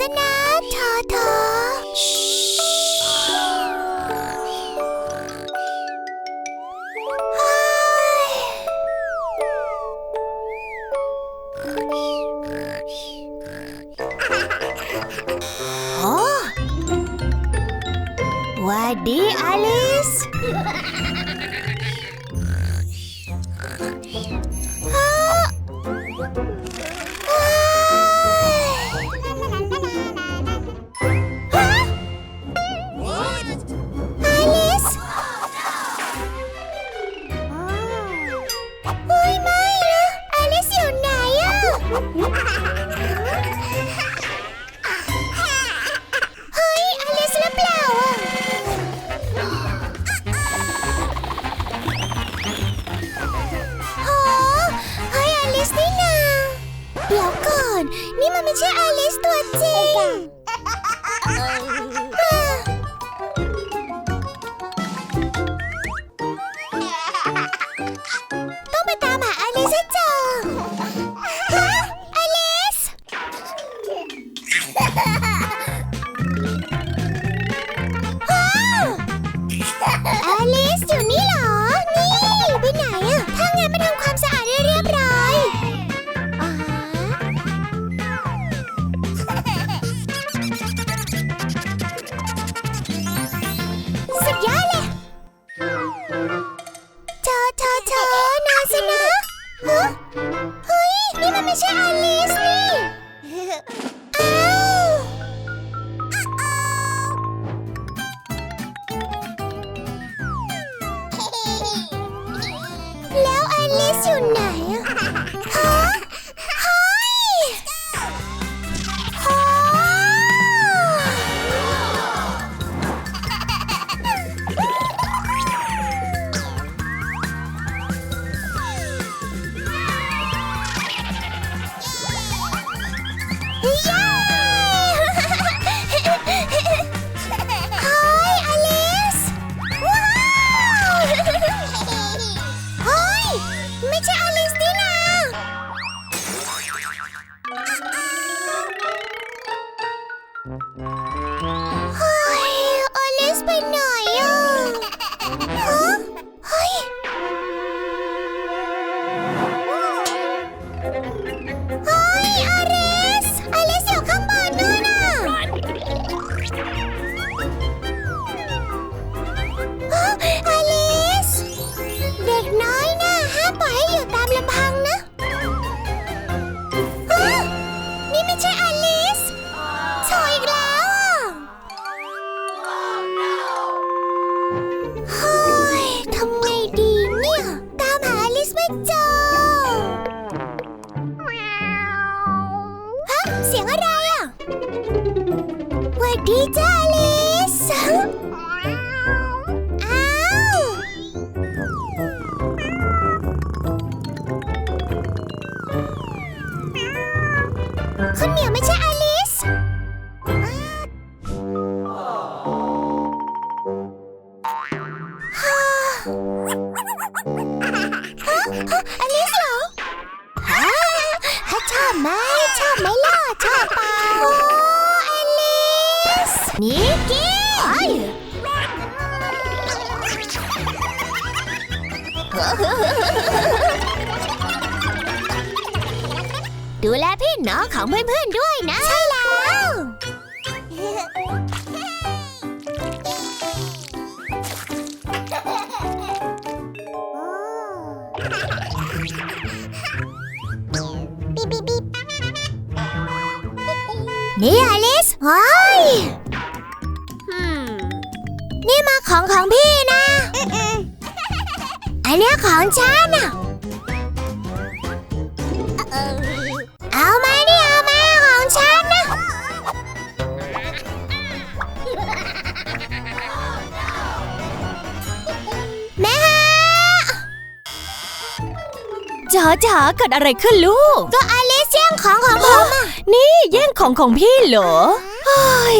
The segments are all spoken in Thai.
ซะนะเธอเธอเฮ้ยโอ้หวัสดีอลิส มันไม่ใช่อลิสตัวจริงต้องไปตามหาอลิสให้เจอฮะอลิส อลิสเหรอฮะชอบไหมชอบไหมล่ะ ชอบเปล่าโอ้อลิสนิกกี้ดูแลพี่น้องของเพื่อนๆด้วยนะ ใช่แล้ว นี่อลิสเฮ้ยนี่มาของของพี่นะอันเนี้ยของฉันอะเอามานี่เอามาของฉันนะแม่ฮะจ๋าจ๋าเกิดอะไรขึ้นลูก ก็อลิสแย่งของของผมอะนี่ แย่งของของพี่เหรอเฮ้ย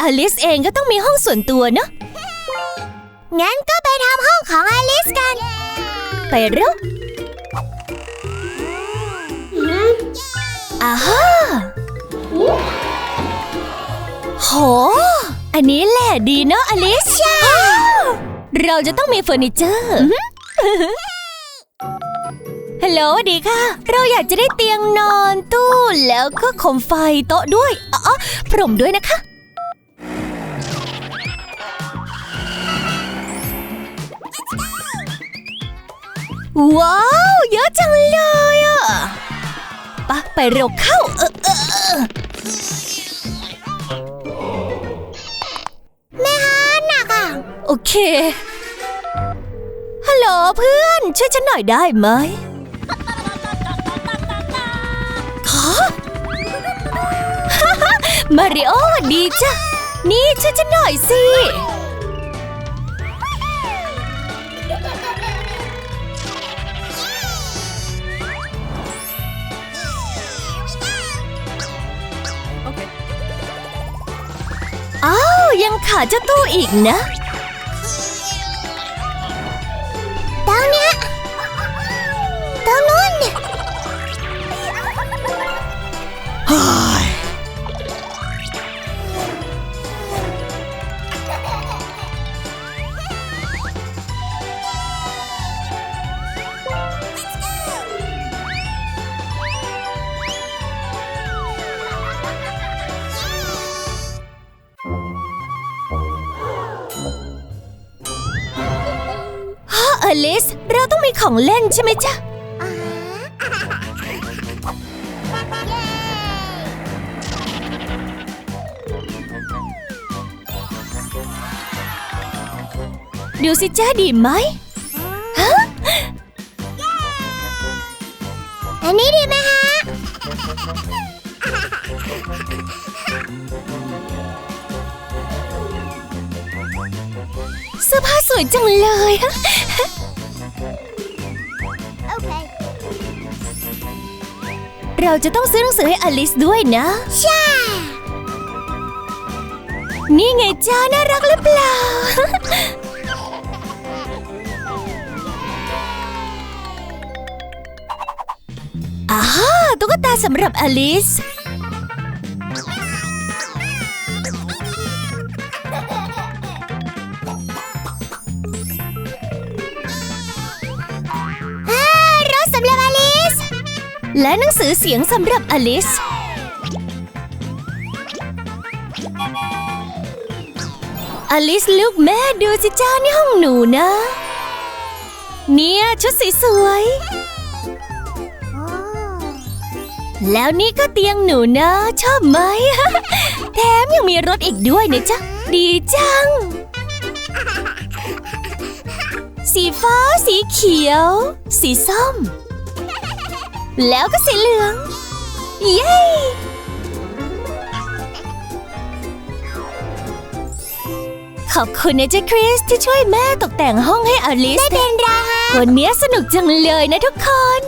อลิสเองก็ต้องมีห้องส่วนตัวเนอะงั้นก็ไปทำห้องของอลิสกัน ไปเร็วอ่าฮะอันนี้แหละดีเนาะอลิสใช่เราจะต้องมีเฟอร์นิเจอร์ ฮัลโหลสวัสดีค่ะ เราอยากจะได้เตียงนอนตู้แล้วก็โคมไฟโต๊ะด้วยอ๋อพรมด้วยนะคะ ว้าว เยอะจังเลยอะปะไปเร็วเข้าเออเออแม่ฮะหนักอะ โอเค ฮัลโหลเพื่อน ช่วยฉันหน่อยได้ไหม มาริโอดีจ้ะ นี่ช่วยฉันหน่อยสิ อ้าว ยังขาดเจ้าตู้อีกนะ อลิส เราต้องมีของเล่นใช่ไหมจ๊ะ ดูสิจ้าดีไหมอันนี้ดีไหมฮะ เสื้อผ้าสวยจังเลย เราจะต้องซื้อหนังสือให้อลิสด้วยนะ ใช่ นี่ไงจ้าน่ารักหรือเปล่าอาฮาตุ๊กตาสำหรับอลิส และหนังสือเสียงสำหรับอลิส อลิสลูกแม่ดูสิจ้านี่ห้องหนูนะ เนี่ยชุดสีสวยแล้วนี่ก็เตียงหนูนะ ชอบไหม แถมยังมีรถอีกด้วยนะจ๊ะ ดีจัง สีฟ้าสีเขียว สีส้ม แล้วก็สีเหลือง เย้ขอบคุณนะจ๊ะคริสที่ช่วยแม่ตกแต่งห้องให้อลิสไม่เป็นไรฮะวันนี้สนุกจังเลยนะทุกคน